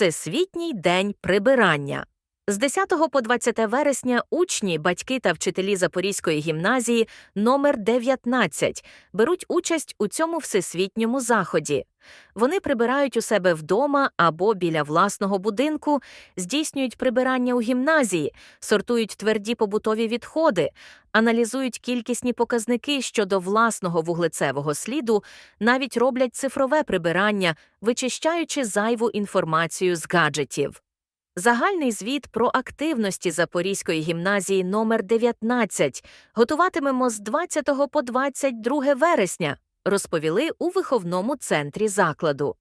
Всесвітній день прибирання. З 10 по 20 вересня учні, батьки та вчителі Запорізької гімназії номер 19 беруть участь у цьому всесвітньому заході. Вони прибирають у себе вдома або біля власного будинку, здійснюють прибирання у гімназії, сортують тверді побутові відходи, аналізують кількісні показники щодо власного вуглецевого сліду, навіть роблять цифрове прибирання, вичищаючи зайву інформацію з гаджетів. Загальний звіт про активності Запорізької гімназії номер 19 готуватимемо з 20 по 22 вересня, розповіли у виховному центрі закладу.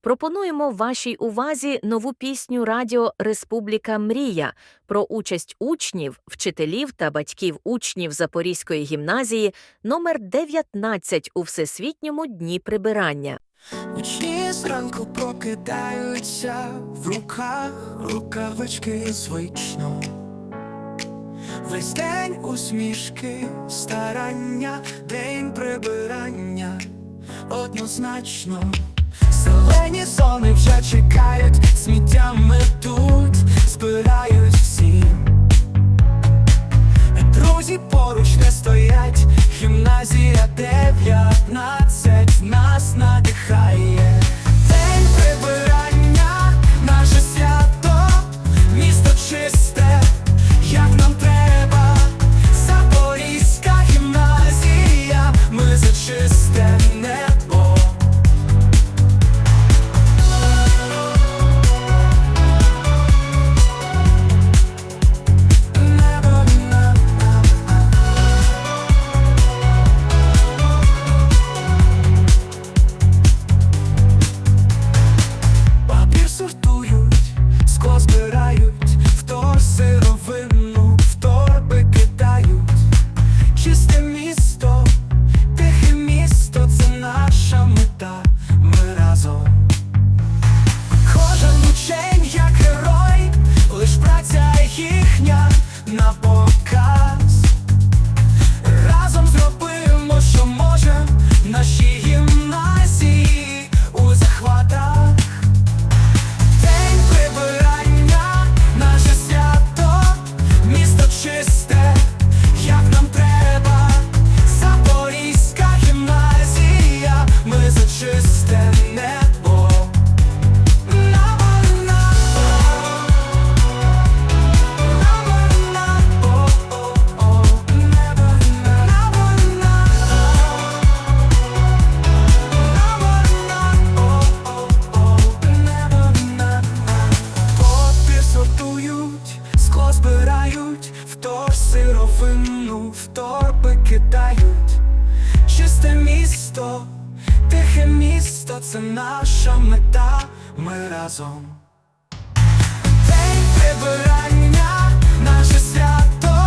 Пропонуємо вашій увазі нову пісню радіо Республіка Мрія про участь учнів, вчителів та батьків учнів Запорізької гімназії номер 19 у Всесвітньому дні прибирання. Зранку прокидаються в руках рукавички звично. Весь день усмішки, старання, день прибирання однозначно. Зелені зони вже чекають, сміття метуть, збирають всі. Друзі поруч не стоять, гімназія 19 нас надихає. Разом. День прибирання, наше свято,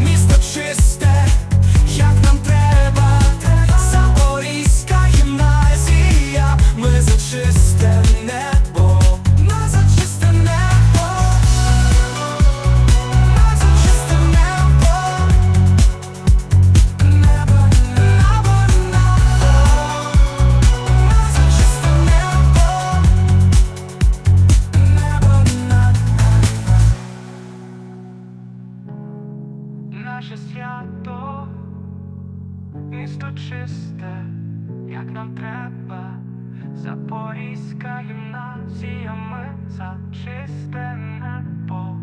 місто чисте, Наше свято, місто чисте, як нам треба. Запорізька гімназія, ми за чисте небо.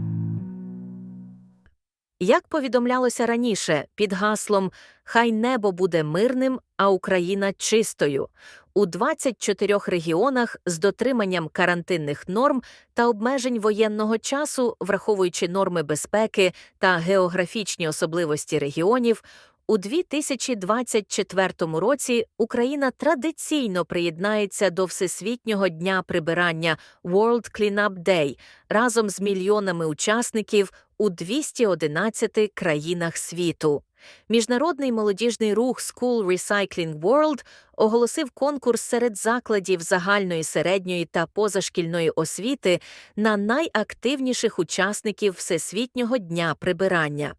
Як повідомлялося раніше, під гаслом Хай небо буде мирним, а Україна чистою у 24 регіонах з дотриманням карантинних норм та обмежень воєнного часу, враховуючи норми безпеки та географічні особливості регіонів. У 2024 році Україна традиційно приєднається до Всесвітнього дня прибирання World Cleanup Day разом з мільйонами учасників у 211 країнах світу. Міжнародний молодіжний рух School Recycling World оголосив конкурс серед закладів загальної середньої та позашкільної освіти на найактивніших учасників Всесвітнього дня прибирання.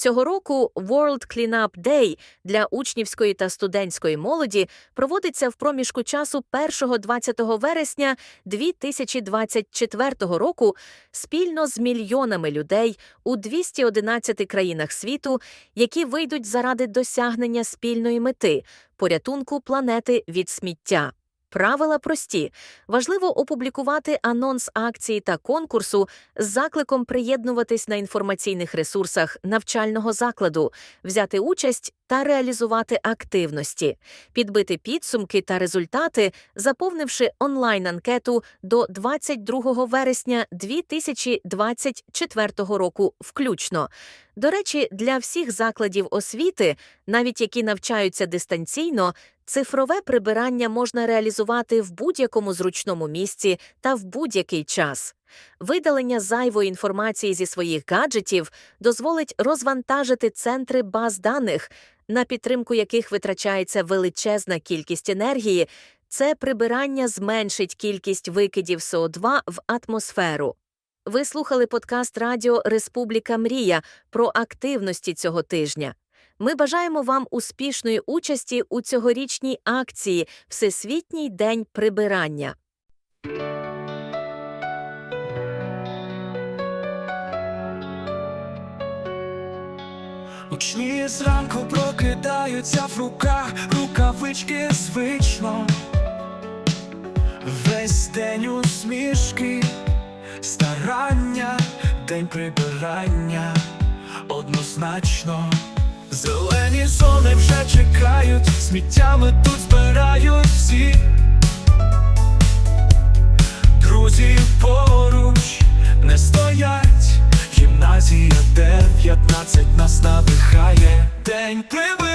Цього року World Cleanup Day для учнівської та студентської молоді проводиться в проміжку часу 1-20 вересня 2024 року спільно з мільйонами людей у 211 країнах світу, які вийдуть заради досягнення спільної мети порятунку планети від сміття. Правила прості. Важливо опублікувати анонс акції та конкурсу з закликом приєднуватись на інформаційних ресурсах навчального закладу, взяти участь та реалізувати активності, підбити підсумки та результати, заповнивши онлайн-анкету до 22 вересня 2024 року включно. До речі, для всіх закладів освіти, навіть які навчаються дистанційно, цифрове прибирання можна реалізувати в будь-якому зручному місці та в будь-який час. Видалення зайвої інформації зі своїх гаджетів дозволить розвантажити центри баз даних, на підтримку яких витрачається величезна кількість енергії. Це прибирання зменшить кількість викидів СО2 в атмосферу. Ви слухали подкаст Радіо Республіка Мрія про активності цього тижня. Ми бажаємо вам успішної участі у цьогорічній акції Всесвітній день прибирання. Учні зранку прокидаються в руках, рукавички звично. Весь день усмішки, старання, день прибирання однозначно. Зелені зони вже чекають, сміттями тут збирають всі. Друзі поруч не стоять. День прибирання,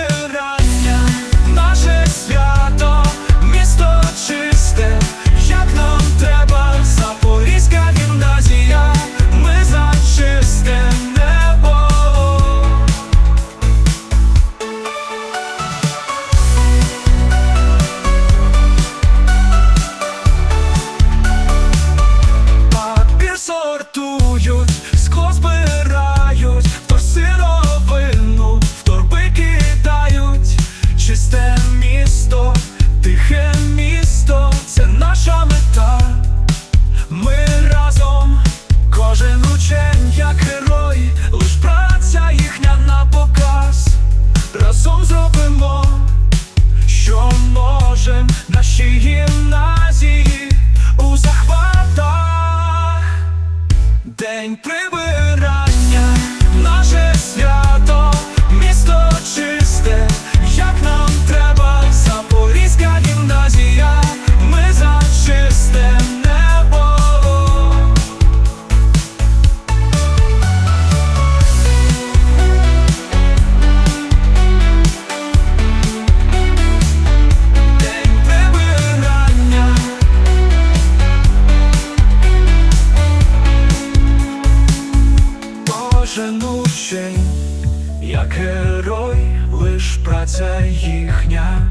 герой, лиш праця їхня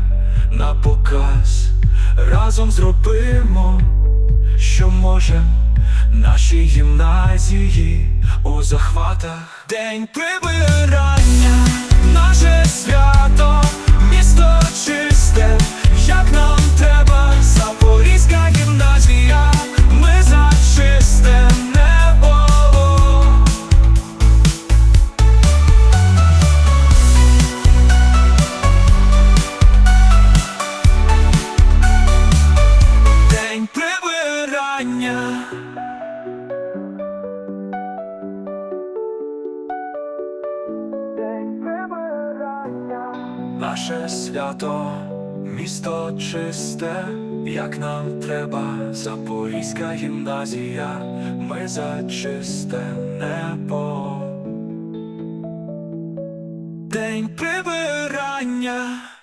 на показ. Разом зробимо, що можем, нашій гімназії у захватах. День прибирання, наше свято, місто чисте, як нам треба, Запорізька гімназія, свято, місто чисте, як нам треба, Запорізька гімназія, ми за чисте небо. День прибирання.